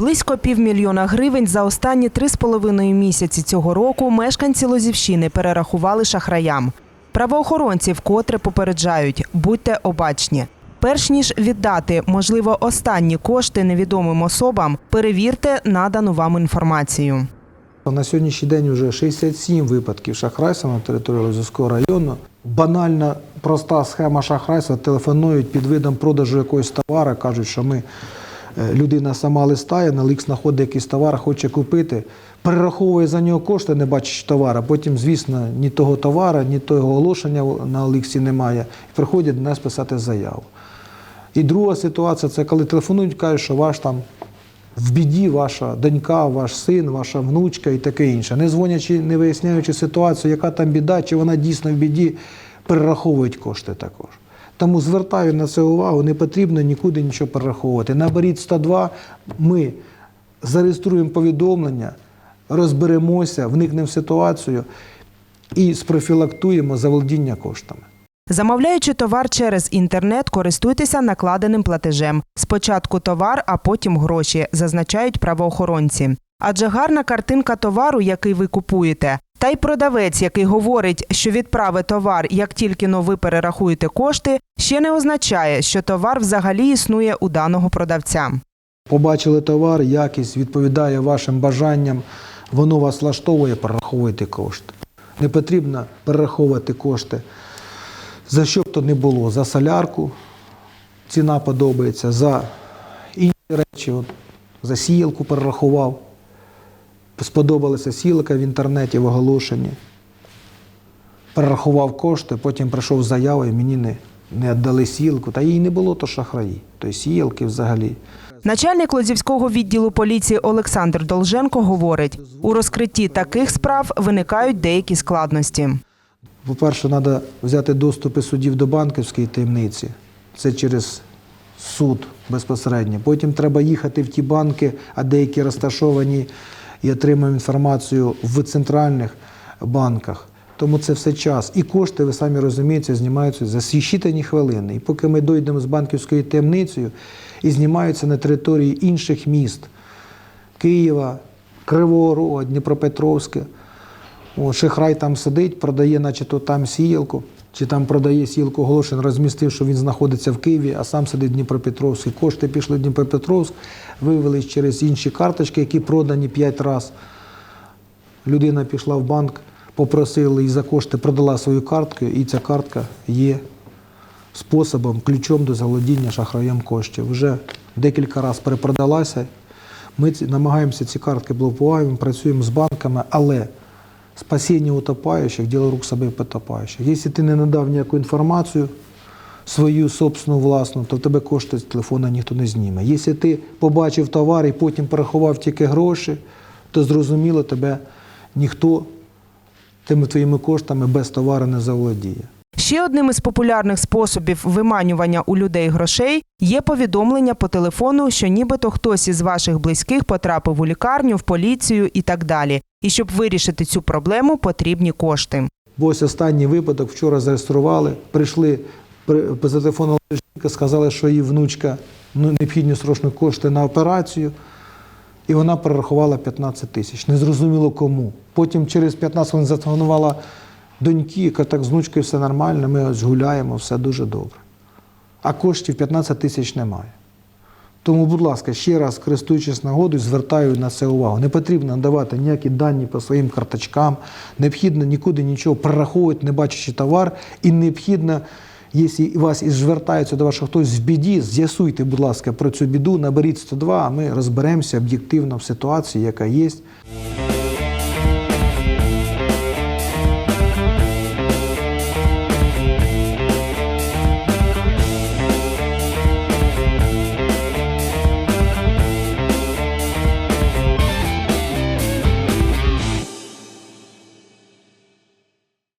Близько півмільйона гривень за останні три з половиною місяці цього року мешканці Лозівщини перерахували шахраям. Правоохоронці вкотре попереджають, будьте обачні. Перш ніж віддати, можливо, останні кошти невідомим особам, перевірте надану вам інформацію. На сьогоднішній день вже 67 випадків шахрайства на території Лозівського району. Банальна проста схема шахрайства. Телефонують під видом продажу якогось товару, кажуть, що ми людина сама листає, на лік знаходить якийсь товар, хоче купити, перераховує за нього кошти, не бачить товара. Потім, звісно, ні того товара, ні того оголошення на Оліксі немає. І приходять до нас писати заяву. І друга ситуація це коли телефонують, кажуть, що ваш там в біді ваша донька, ваш син, ваша внучка і таке інше. Не дзвонячи, не виясняючи ситуацію, яка там біда, чи вона дійсно в біді, перераховують кошти також. Тому звертаю на це увагу, не потрібно нікуди нічого перераховувати. Наберіть 102, ми зареєструємо повідомлення, розберемося, вникнемо в ситуацію і спрофілактуємо заволодіння коштами. Замовляючи товар через інтернет, користуйтеся накладеним платежем. Спочатку товар, а потім гроші, зазначають правоохоронці. Адже гарна картинка товару, який ви купуєте, та й продавець, який говорить, що відправить товар, як тільки но ви перерахуєте кошти, ще не означає, що товар взагалі існує у даного продавця. Побачили товар, якість відповідає вашим бажанням, воно вас влаштовує, перераховуйте кошти. Не потрібно перераховувати кошти. За що б то не було, за солярку ціна подобається, за інші речі, от, за сіялку перерахував. Сподобалася сілка в інтернеті в оголошенні. Перерахував кошти, потім прийшов з заявою, мені не, не віддали сілку. Та їй не було, то шахраї, то й сіялки взагалі. Начальник Лозівського відділу поліції Олександр Долженко говорить, у розкритті таких справ виникають деякі складності. По-перше, треба взяти доступи судів до банківської таємниці. Це через суд безпосередньо. Потім треба їхати в ті банки, а деякі розташовані і отримуємо інформацію в центральних банках. Тому це все час. І кошти, ви самі розумієте, знімаються за считані хвилини. І поки ми дійдемо з банківською таємницею і знімаються на території інших міст Києва, Кривого Рога, Дніпропетровська. О, Шихрай там сидить, продає, начебто там сіялку, чи там продає сіялку Голошин, розмістив, що він знаходиться в Києві, а сам сидить в Дніпропетровській. Кошти пішли в Дніпропетровськ, вивелись через інші карточки, які продані 5 разів. Людина пішла в банк, попросила і за кошти продала свою картку, і ця картка є способом, ключом до заволодіння шахраєм коштів. Вже декілька разів перепродалася. Ми намагаємося ці картки блокуємо, працюємо з банками, але спасіння утопаючих, діло рук себе потопаючих. Якщо ти не надав ніяку інформацію, свою собственну власну, то в тебе кошти з телефона ніхто не зніме. Якщо ти побачив товар і потім порахував тільки гроші, то зрозуміло, тебе ніхто тими твоїми коштами без товару не заволодіє. Ще одним із популярних способів виманювання у людей грошей є повідомлення по телефону, що нібито хтось із ваших близьких потрапив у лікарню, в поліцію і так далі. І щоб вирішити цю проблему, потрібні кошти. Бо ось останній випадок вчора зареєстрували, прийшли при- по жінка, сказали, що її внучка ну, необхідні срочно кошти на операцію, і вона перерахувала 15 тисяч. Незрозуміло кому. Потім через 15 хвилин зателефонувала доньки, яка так з внучкою все нормально, ми ось гуляємо, все дуже добре. А коштів 15 тисяч немає. Тому, будь ласка, ще раз, користуючись нагодою, звертаю на це увагу. Не потрібно давати ніякі дані по своїм карточкам, необхідно нікуди нічого перераховувати, не бачачи товар, і необхідно, якщо вас і звертаються до вас, хтось в біді, з'ясуйте, будь ласка, про цю біду, наберіть 102, а ми розберемося об'єктивно в ситуації, яка є.